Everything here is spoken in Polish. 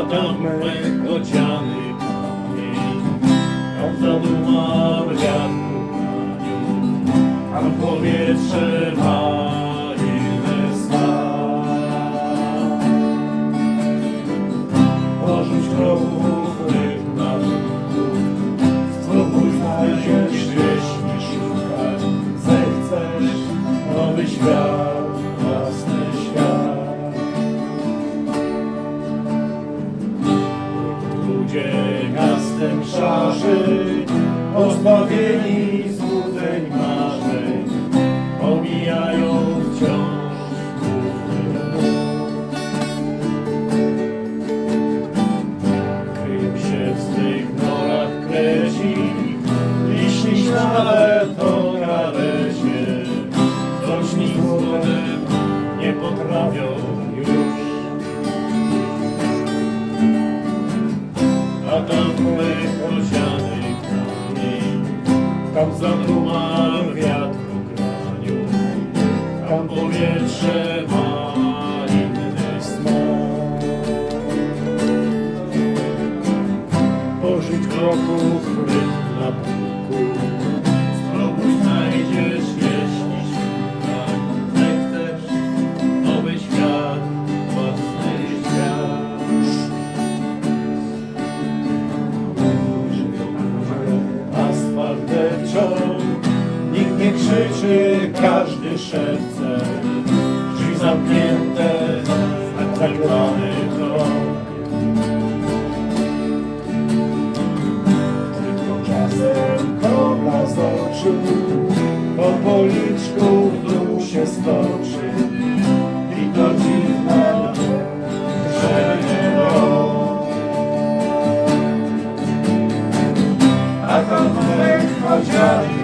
A tam mech odziany kamień, tam zaduma w wiatru graniu, tam powietrze ma inny smak. Porzuć kroków ryb na spróbuj znaleźć wieś i szukać. Zechcesz nowy świat, szarzy, pozbawieni złudzeń marzeń, omijają wciąż. Kryją się w swych norach kreci, liśni ślade to galesie, coś nic nie potrafią tam zaduma w wiatru graniu, tam powietrze ma inny smak. Pożyć kroków rytm na puku, nikt nie krzyczy, każdy szepce. Drzwi zamknięte, zaklany krok. Tylko czasem kropla z oczu, po policzku w dół się stoczy. I to dziwne, że. A tam mech